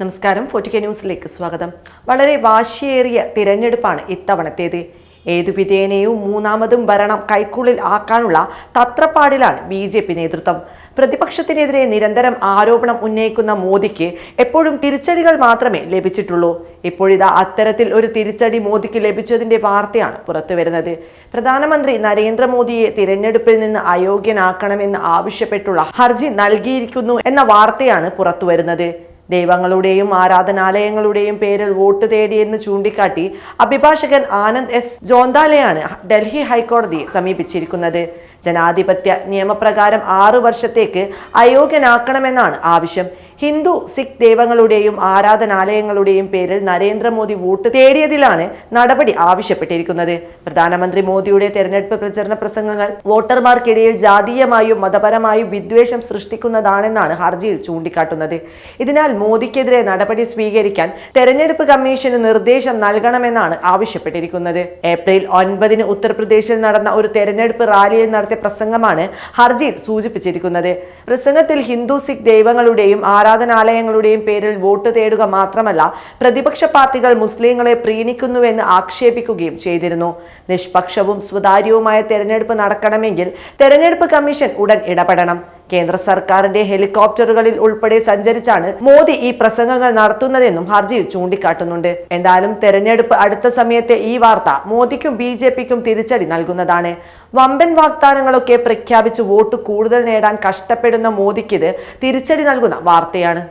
നമസ്കാരം. ഫോർട്ടിക്ക ന്യൂസിലേക്ക് സ്വാഗതം. വളരെ വാശിയേറിയ തിരഞ്ഞെടുപ്പാണ് ഇത്തവണത്തേത്. ഏതു വിധേനയും മൂന്നാമതും ഭരണം കൈക്കുള്ളിൽ ആക്കാനുള്ള തത്രപ്പാടിലാണ് ബി ജെ പി നേതൃത്വം. പ്രതിപക്ഷത്തിനെതിരെ നിരന്തരം ആരോപണം ഉന്നയിക്കുന്ന മോദിക്ക് എപ്പോഴും തിരിച്ചടികൾ മാത്രമേ ലഭിച്ചിട്ടുള്ളൂ. ഇപ്പോഴിതാ അത്തരത്തിൽ ഒരു തിരിച്ചടി മോദിക്ക് ലഭിച്ചതിന്റെ വാർത്തയാണ് പുറത്തുവരുന്നത്. പ്രധാനമന്ത്രി നരേന്ദ്രമോദിയെ തിരഞ്ഞെടുപ്പിൽ നിന്ന് അയോഗ്യനാക്കണമെന്ന് ആവശ്യപ്പെട്ടുള്ള ഹർജി നൽകിയിരിക്കുന്നു എന്ന വാർത്തയാണ് പുറത്തുവരുന്നത്. ദൈവങ്ങളുടെയും ആരാധനാലയങ്ങളുടെയും പേരിൽ വോട്ട് തേടിയെന്ന് ചൂണ്ടിക്കാട്ടി അഭിഭാഷകൻ ആനന്ദ് എസ്. ജോന്താലയാണ് ഡൽഹി ഹൈക്കോടതിയെ സമീപിച്ചിരിക്കുന്നത്. ജനാധിപത്യ നിയമപ്രകാരം ആറു വർഷത്തേക്ക് അയോഗ്യനാക്കണമെന്നാണ് ആവശ്യം. ഹിന്ദു സിഖ് ദൈവങ്ങളുടെയും ആരാധനാലയങ്ങളുടെയും പേരിൽ നരേന്ദ്രമോദി വോട്ട് തേടിയതിലാണ് നടപടി ആവശ്യപ്പെട്ടിരിക്കുന്നത്. പ്രധാനമന്ത്രി മോദിയുടെ തെരഞ്ഞെടുപ്പ് പ്രചരണ പ്രസംഗങ്ങൾ വോട്ടർമാർക്കിടയിൽ ജാതീയമായും മതപരമായും വിദ്വേഷം സൃഷ്ടിക്കുന്നതാണെന്നാണ് ഹർജിയിൽ ചൂണ്ടിക്കാട്ടുന്നത്. ഇതിനാൽ മോദിക്കെതിരെ നടപടി സ്വീകരിക്കാൻ തെരഞ്ഞെടുപ്പ് കമ്മീഷന് നിർദ്ദേശം നൽകണമെന്നാണ് ആവശ്യപ്പെട്ടിരിക്കുന്നത്. ഏപ്രിൽ ഒൻപതിന് ഉത്തർപ്രദേശിൽ നടന്ന ഒരു തെരഞ്ഞെടുപ്പ് റാലിയിൽ നടത്തിയ പ്രസംഗമാണ് ഹർജിയിൽ സൂചിപ്പിച്ചിരിക്കുന്നത്. പ്രസംഗത്തിൽ ഹിന്ദു സിഖ് ദൈവങ്ങളുടെയും ആരാധനാലയങ്ങളുടെയും പേരിൽ വോട്ട് തേടുക മാത്രമല്ല പ്രതിപക്ഷ പാർട്ടികൾ മുസ്ലിങ്ങളെ പ്രീണിക്കുന്നുവെന്ന് ആക്ഷേപിക്കുകയും ചെയ്തിരുന്നു. നിഷ്പക്ഷവും സുതാര്യവുമായ തെരഞ്ഞെടുപ്പ് നടക്കണമെങ്കിൽ തെരഞ്ഞെടുപ്പ് കമ്മീഷൻ ഉടൻ ഇടപെടണം. കേന്ദ്ര സർക്കാരിന്റെ ഹെലികോപ്റ്ററുകളിൽ ഉൾപ്പെടെ സഞ്ചരിച്ചാണ് മോദി ഈ പ്രസംഗങ്ങൾ നടത്തുന്നതെന്നും ഹർജിയിൽ ചൂണ്ടിക്കാട്ടുന്നുണ്ട്. എന്തായാലും തെരഞ്ഞെടുപ്പ് അടുത്ത സമയത്തെ ഈ വാർത്ത മോദിക്കും ബി ജെ പിക്കും തിരിച്ചടി നൽകുന്നതാണ്. വമ്പൻ വാഗ്ദാനങ്ങളൊക്കെ പ്രഖ്യാപിച്ച് വോട്ട് കൂടുതൽ നേടാൻ കഷ്ടപ്പെടുന്ന മോദിക്കിത് തിരിച്ചടി നൽകുന്ന വാർത്തയാണ്.